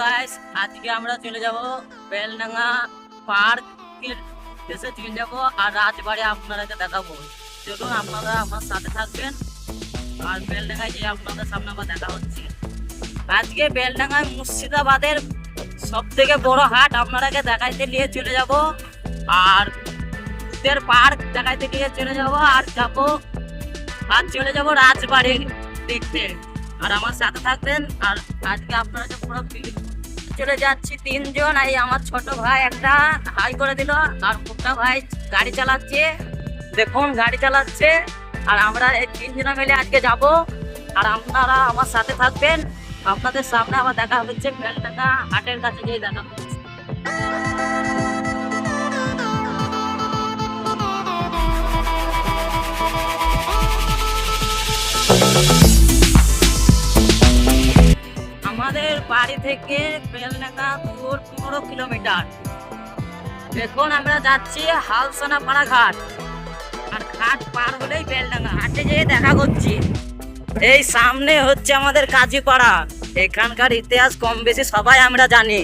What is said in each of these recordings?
Guys আজকে আমরা চলে যাব বেলডাঙ্গা পার্কের দেশে চলে যাব আর রাজবাড়ি আপনাদেরকে দেখাবো। চলুন আপনারা আমার সাথে থাকবেন আর বেলডাঙ্গায় যে আপনাদের সামনে আবার দেখা হচ্ছে। আজকে বেলডাঙ্গায় মুর্শিদাবাদের সব থেকে বড় হাট আপনারাকে দেখাইতে নিয়ে চলে যাব আর উত্তর পার্ক দেখাইতে নিয়ে চলে যাব আর যাব। আর চলে যাব রাজবাড়ি দেখতে। আর আমার সাথে থাকবেন আর আজকে আপনারা যে পুরো চলে যাচ্ছি তিনজন। এই আমার ছোট ভাই একটা হাই করে দিল আর মোটা ভাই গাড়ি চালাচ্ছে। দেখুন, গাড়ি চালাচ্ছে। আর আমরা এই তিনজনে মিলে আজকে যাব। আর আপনারা আমার সাথে থাকবেন। আপনাদের সামনে আবার দেখা হচ্ছে বেলটাকা হাটের কাছে গিয়ে দেখা হচ্ছে। আমাদের বাড়ি থেকে বেলডাঙ্গা দূর পনেরো কিলোমিটার। এখন আমরা যাচ্ছি হালসানা পাড়া ঘাট আর ঘাট পার হলেই বেলডাঙ্গা। হাটে যেয়ে দেখা করছি। এই সামনে হচ্ছে আমাদের কাজীপাড়া। এখানকার ইতিহাস কম বেশি সবাই আমরা জানি।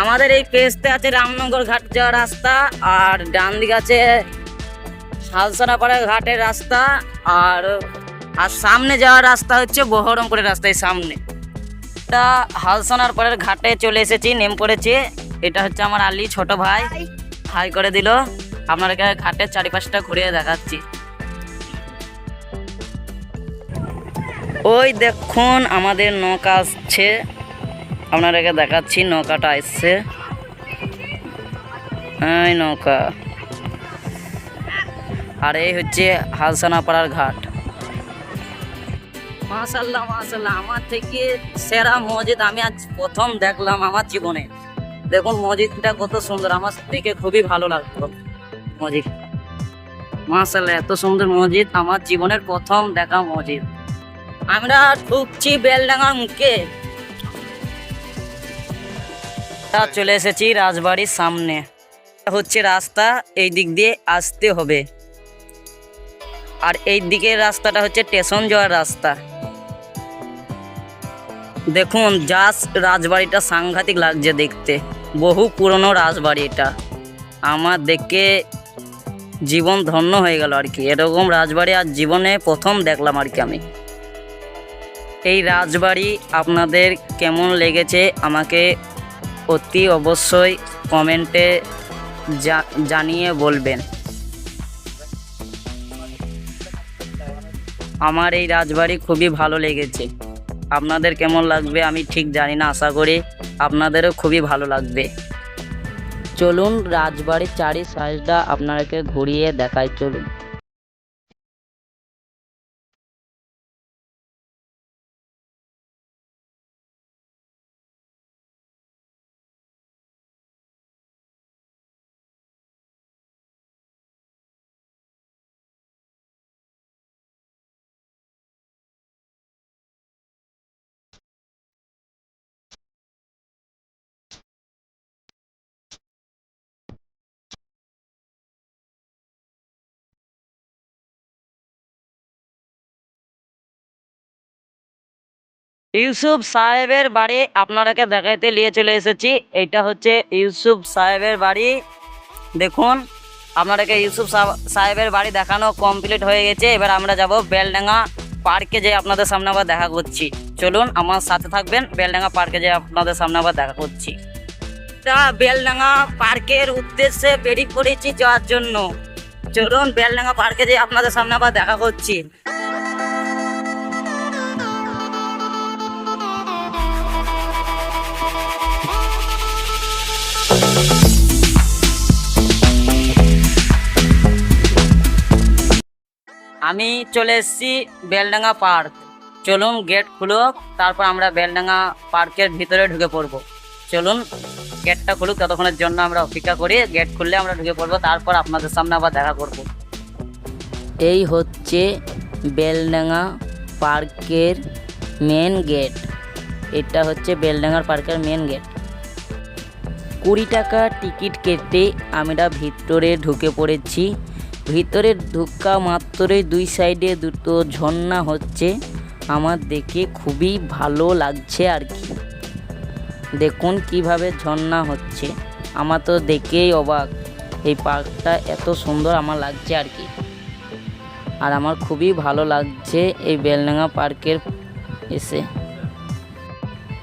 আমাদের এই পেস্তে আছে রামনগর ঘাট যাওয়ার রাস্তা আর ডান দিকে আছে হালসানাপাড়া ঘাটের রাস্তা। আর আর সামনে যাওয়ার রাস্তা হচ্ছে বহরমপুরের রাস্তা এই সামনে। এটা হালসোনার পরের ঘাটে চলে এসেছি নেম পড়েছে। এটা হচ্ছে আমার আলি ছোট ভাই। হাই। করে দিল। আপনাদেরকে ঘাটের চারিপাশটা ঘুরিয়ে দেখাচ্ছি। ওই দেখুন আমাদের নৌকা আসছে। আপনাদেরকে দেখাচ্ছি নৌকাটা আসছে। নৌকা। আর এই হচ্ছে হালসানা পাড়ার ঘাট। মাশাল্লাহ মাশাল্লাহ আমার থেকে সেরা মসজিদ আমি আজ প্রথম দেখলাম আমার জীবনে। দেখুন মসজিদটা কত সুন্দর, আমার দেখে খুবই ভালো লাগল মসজিদ। মাশাল্লাহ এত সুন্দর মসজিদ, আমার জীবনের প্রথম দেখা মসজিদ। আমরা ঢুকছি বেলডাঙ্গার মুখে। চলে এসেছি রাজবাড়ির সামনে। হচ্ছে রাস্তা, এই দিক দিয়ে আসতে হবে। আর এই দিকের রাস্তাটা হচ্ছে স্টেশন যাওয়ার রাস্তা। দেখুন জাস রাজবাড়িটা সাংঘাতিক লাগছে দেখতে। বহু পুরনো রাজবাড়ি এটা। আমার দেখে জীবন ধন্য হয়ে গেল আর কি। এরকম রাজবাড়ি আর জীবনে প্রথম দেখলাম আর কি আমি। এই রাজবাড়ি আপনাদের কেমন লেগেছে আমাকে অতি অবশ্যই কমেন্টে জানিয়ে বলবেন। আমার এই রাজবাড়ি খুবই ভালো লেগেছে। আপনাদের কেমন লাগবে আমি ঠিক জানি না, আশা করি আপনাদেরও খুবই ভালো লাগবে। চলুন রাজবাড়ির চারি সাইজটা আপনাদেরকে ঘুরিয়ে দেখাই, চলুন। ইউসুফ সাহেবের বাড়ি আপনারাকে দেখাইতে নিয়ে চলে এসেছি। এটা হচ্ছে ইউসুফ সাহেবের বাড়ি। দেখুন, আপনাদেরকে ইউসুফ সাহেবের বাড়ি দেখানো কমপ্লিট হয়ে গেছে। এবার আমরা যাব বেলডাঙ্গা পার্কে যে আপনাদের সামনে আবার দেখা করছি। চলুন, আমার সাথে থাকবেন। বেলডাঙ্গা পার্কে যে আপনাদের সামনে আবার দেখা করছি। তা বেলডাঙ্গা পার্কের উদ্দেশ্যে বেরিয়ে পড়েছি যাওয়ার জন্য। চলুন, বেলডাঙ্গা পার্কে যে আপনাদের সামনে আবার দেখা করছি। আমি চলে এসেছি বেলডাঙ্গা পার্ক। চলুন গেট খুলুক, তারপর আমরা বেলডাঙ্গা পার্কের ভিতরে ঢুকে পড়ব। চলুন গেটটা খুলুক, ততক্ষণের জন্য আমরা অপেক্ষা করি, গেট খুললে আমরা ঢুকে পড়ব, তারপর আপনাদের সামনে আবার দেখা করব। এই হচ্ছে বেলডাঙ্গা পার্কের মেন গেট। এটা হচ্ছে বেলডাঙ্গার পার্কের মেন গেট। কুড়ি টাকা টিকিট কেটে আমরা ভিতরে ঢুকে পড়েছি। ভিতরে ঢুকা মাত্রই দুই সাইডে দুটো ঝর্ণা হচ্ছে। আমার দেখে খুবই ভালো লাগছে আর কি। দেখুন কীভাবে ঝর্ণা হচ্ছে। আমার তো দেখেই অবাক। এই পার্কটা এত সুন্দর আমার লাগছে আর কি। আর আমার খুবই ভালো লাগছে এই বেলডাঙ্গা পার্কের এসে।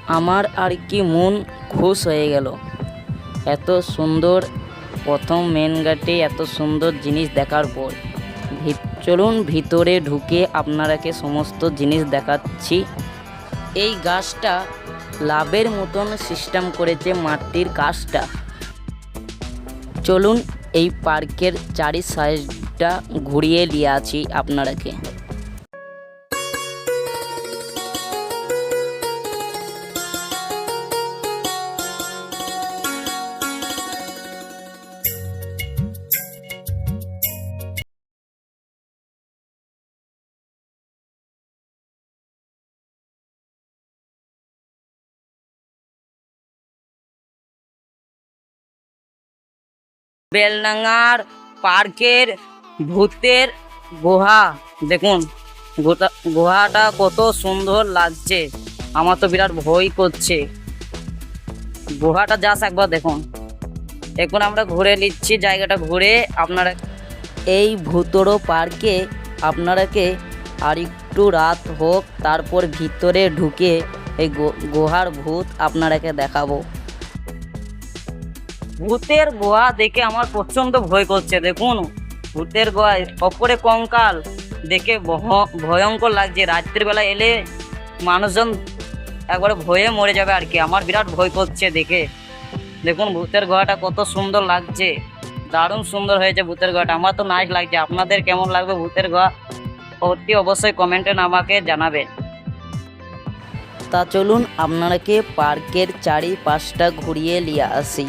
আমার আর কি মন খুশ হয়ে গেল। এত সুন্দর প্রথম মেন গেটে এত সুন্দর জিনিস দেখার পর চলুন ভিতরে ঢুকে আপনারাকে সমস্ত জিনিস দেখাচ্ছি। এই গাছটা লাভের মতন সিস্টেম করেছে মাটির গাছটা চলুন এই পার্কের চারি সাইডটা ঘুরিয়ে নিয়ে আছি আপনারাকে। বেলডাঙ্গার পার্কের ভূতের গুহা। দেখুন গুহাটা কত সুন্দর লাগছে। আমার তো বিরাট ভয় করছে। গুহাটা যাস একবার দেখুন। এখন আমরা ঘুরে নিচ্ছি, জায়গাটা ঘুরে আপনারা এই ভূতরো পার্কে আপনারাকে আর একটু রাত হোক, তারপর ভিতরে ঢুকে এই গুহার ভূত আপনারাকে দেখাবো। ভূতের গোয়া দেখে আমার প্রচণ্ড ভয় করছে, দেখুন। ভূতের গোয়ায় অপরে কঙ্কাল দেখে ভয়ঙ্কর লাগছে। রাত্রির বেলা এলে মানুষজন একবারে ভয়ে মরে যাবে আর কি। আমার বিরাট ভয় করছে দেখে। দেখুন, ভূতের গোয়াটা কত সুন্দর লাগছে। দারুণ সুন্দর হয়েছে ভূতের গোয়াটা। আমার তো নাইস লাগছে। আপনাদের কেমন লাগবে ভূতের গোয়া? অতি অবশ্যই কমেন্টে আমাকে জানাবেন। তা চলুন, আপনারাকে পার্কের চারিপাশটা ঘুরিয়ে নিয়ে আসি।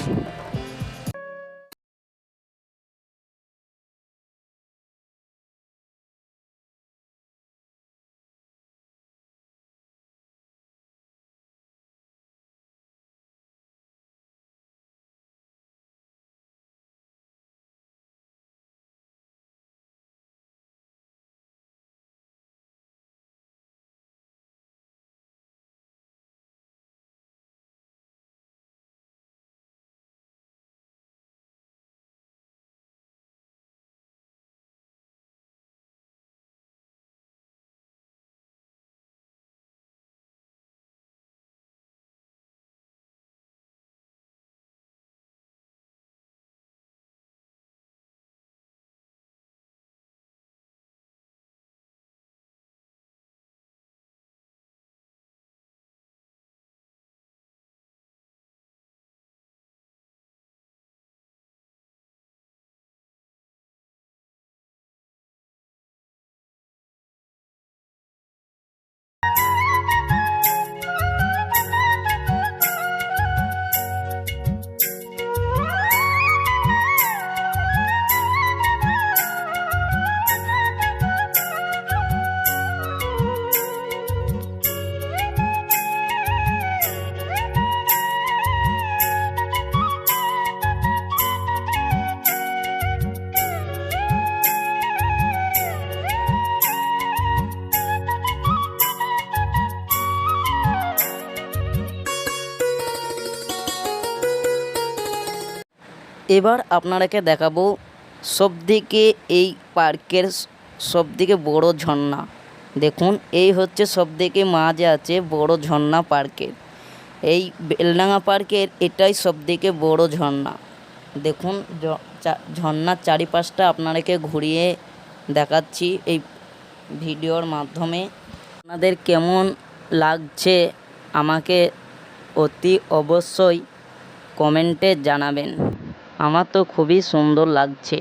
এবার আপনারাকে দেখাবো সবথেকে এই পার্কের সবথেকে বড় ঝর্ণা। দেখুন, এই হচ্ছে সবথেকে মাঝে আছে বড় ঝর্ণা পার্কের। এই বেলডাঙ্গা পার্কের এটাই সবথেকে বড় ঝর্ণা। দেখুন ঝর্ণার চারিপাশটা আপনাদেরকে ঘুরিয়ে দেখাচ্ছি এই ভিডিওর মাধ্যমে। আপনাদের কেমন লাগছে আমাকে অতি অবশ্যই কমেন্টে জানাবেন। আমার তো খুবই সুন্দর লাগছে।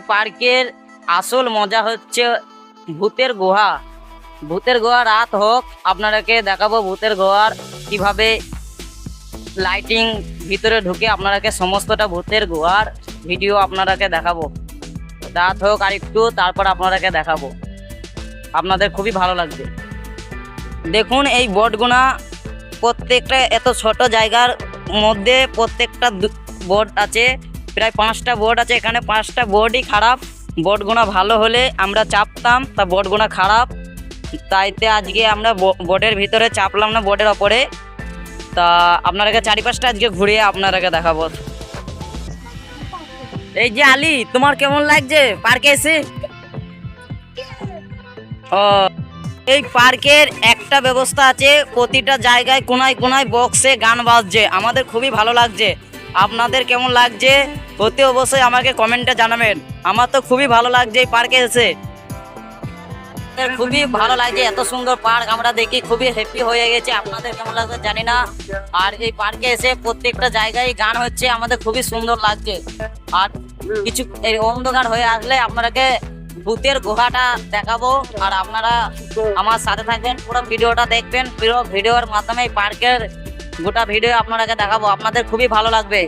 পার্কের আসল মজা হচ্ছে ভূতের গুহা। ভূতের গুহা রাত হোক আপনারাকে দেখাবো ভূতের গুহার কীভাবে লাইটিং ভিতরে ঢুকে আপনারাকে সমস্তটা ভূতের গুহার ভিডিও আপনারাকে দেখাবো। রাত হোক আর একটু, তারপর আপনারাকে দেখাবো। আপনাদের খুবই ভালো লাগবে। দেখুন, এই বোর্ডগুনা প্রত্যেকটা, এত ছোট জায়গার মধ্যে প্রত্যেকটা বোর্ড আছে। প্রায় পাঁচটা বোর্ড আছে, এখানে পাঁচটা বোর্ডই খারাপ। বোর্ডগুনা ভালো হলে আমরা চাপতাম, তা বোর্ডগুনা খারাপ। তাইতে আজকে আমরা বোর্ডের ভিতরে চাপলাম না বোর্ডের ওপরে। তা আপনারাকে চারিপাশটা আজকে ঘুরিয়ে আপনারাকে দেখাবো। এই যে আলী, তোমার কেমন লাগছে? পার্কে এসে? ও, এই পার্কের একটা ব্যবস্থা আছে, প্রতিটা জায়গায় কোনায় কোনায় বক্সে গান বাজছে। আমাদের খুবই ভালো লাগছে। আপনাদের কেমন লাগছে? অতি অবশ্যই আমাকে কমেন্টে জানাবেন। আমার তো খুবই ভালো লাগছে এই পার্কে এসে। খুবই ভালো লাগছে, এত সুন্দর পার্ক, আমরা দেখি খুবই হ্যাপি হয়ে গেছে। আপনাদের কেমন লাগছে জানি না। আর এই পার্কে এসে প্রত্যেকটা জায়গায় গান হচ্ছে, আমাদের খুবই সুন্দর লাগছে। আর কিছু এই অন্ধকার হয়ে আসলে আপনারাকে ভূতের গুহাটা দেখাবো। আর আপনারা আমার সাথে থাকবেন, পুরো ভিডিওটা দেখবেন। পুরো ভিডিওর মাধ্যমে পার্কের গোটা ভিডিও আপনারাকে দেখাবো। আপনাদের খুবই ভালো লাগবে।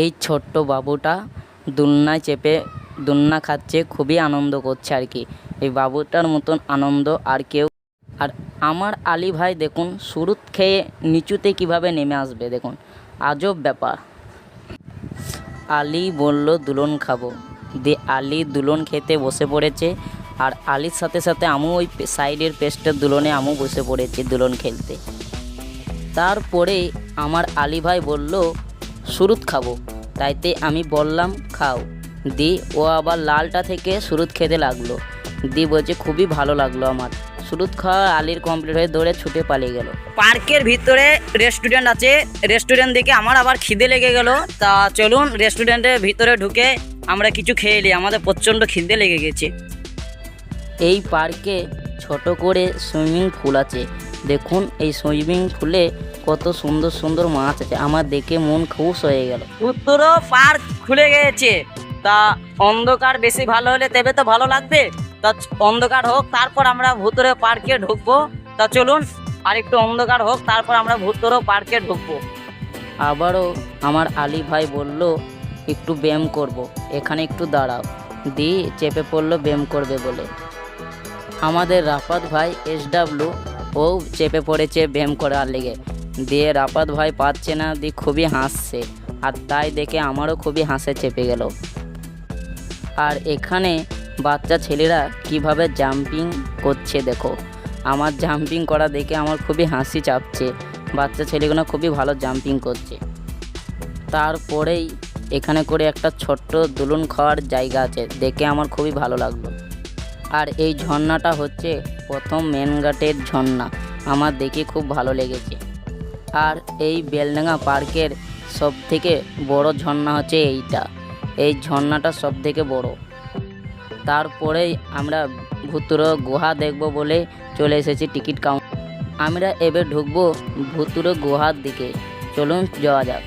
এই ছোট্ট বাবুটা দুলনায় চেপে দুলনা খাচ্ছে, খুবই আনন্দ করছে আর কি। এই বাবুটার মতন আনন্দ আর কেউ আর আমার আলী ভাই দেখুন শুরুত খেয়ে নিচুতে কীভাবে নেমে আসবে দেখুন। আজব ব্যাপার। আলী বলল, দুলন খাব। দিয়ে আলী দুলন খেতে বসে পড়েছে। আর আলীর সাথে সাথে আমু ওই সাইডের পেস্টের দুলনে আমু বসে পড়েছে দুলন খেলতে। তারপরে আমার আলী ভাই বলল সুরুত খাব। তাইতে আমি বললাম খাও। দি ও আবার লালটা থেকে সুরুত খেতে লাগল। দি বলছে খুবই ভালো লাগল আমার। সুরুত খাওয়া আলির কমপ্লিট হয়ে দৌড়ে ছুটে পালিয়ে গেল। পার্কের ভিতরে রেস্টুরেন্ট আছে। রেস্টুরেন্ট দেখে আমার আবার খিদে লেগে গেল। তা চলুন রেস্টুরেন্টের ভিতরে ঢুকে আমরা কিছু খেয়ে নিই। আমাদের প্রচণ্ড খিদে লেগে গেছে। এই পার্কে ছোট করে সুইমিং পুল আছে। দেখুন এই সুইমিং পুলে কত সুন্দর সুন্দর মাছ আছে। আমার দেখে মন খুশ হয়ে গেল। উত্তরও পার্ক খুলে গেছে তা অন্ধকার বেশি ভালো হলে তবে তো ভালো লাগবে। তা অন্ধকার হোক তারপর আমরা ভুতরে পার্কে ঢুকবো। তা চলুন আর একটু অন্ধকার হোক তারপর আমরা ভুতরে পার্কে ঢুকবো। আবারও আমার আলী ভাই বলল একটু ব্যায়াম করব। এখানে একটু দাঁড়াও। দি চেপে পড়ল ব্যায়াম করবে বলে। আমাদের রাফাত ভাই এস ডাব্লু ও চেপে পড়েছে ব্যায়াম করার লেগে। দিয়ে রাফাত ভাই পাচ্ছে না, দিয়ে খুবই হাসছে। আর তাই দেখে আমারও খুবই হাসে চেপে গেল। আর এখানে বাচ্চা ছেলেরা কীভাবে জাম্পিং করছে দেখো। আমার জাম্পিং করা দেখে আমার খুবই হাসি চাপছে। বাচ্চা ছেলেগুলো খুবই ভালো জাম্পিং করছে। তারপরেই এখানে করে একটা ছোট্ট দুলুন খাওয়ার জায়গা আছে, দেখে আমার খুবই ভালো লাগল। আর এই ঝর্ণাটা হচ্ছে প্রথম মেন ঘাটের ঝর্ণা। আমার দেখে খুব ভালো লেগেছে। আর এই বেলডাঙ্গা পার্কের সব থেকে বড় ঝর্ণা হচ্ছে এইটা। এই ঝর্ণাটা সব থেকে বড়। তারপরেই আমরা ভুতুর গুহা দেখব বলে চলে এসেছি টিকিট কাউন্ট আমরা এবার ঢুকবো ভুতুর গুহার দিকে। চলুন যাওয়া যাক।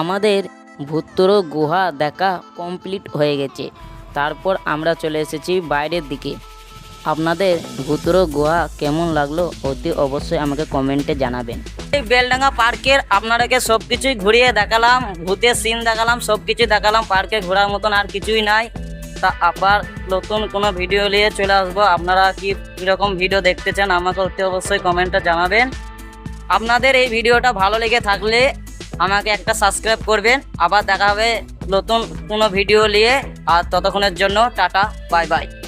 আমাদের ভূত্তর গুহা দেখা কমপ্লিট হয়ে গেছে। তারপর আমরা চলে এসেছি বাইরের দিকে। আপনাদের ভূত্তর গুহা কেমন লাগল অতি অবশ্যই আমাকে কমেন্টে জানাবেন। এই বেলডাঙ্গা পার্কের আপনাদেরকে সব কিছুই ঘুরিয়ে দেখালাম, ভূতের সিন দেখালাম সব কিছুই দেখালাম, পার্কে ঘোরার মতন আর কিছুই নাই। তা আবার নতুন কোনো ভিডিও নিয়ে চলে আসব। আপনারা কি কীরকম ভিডিও দেখতে চান আমাকে অতি অবশ্যই কমেন্টে জানাবেন। আপনাদের এই ভিডিওটা ভালো লেগে থাকলে আমাকে একটা সাবস্ক্রাইব করবেন। আবার দেখা হবে নতুন কোনো ভিডিও নিয়ে। আর ততক্ষণের জন্য টাটা বাই বাই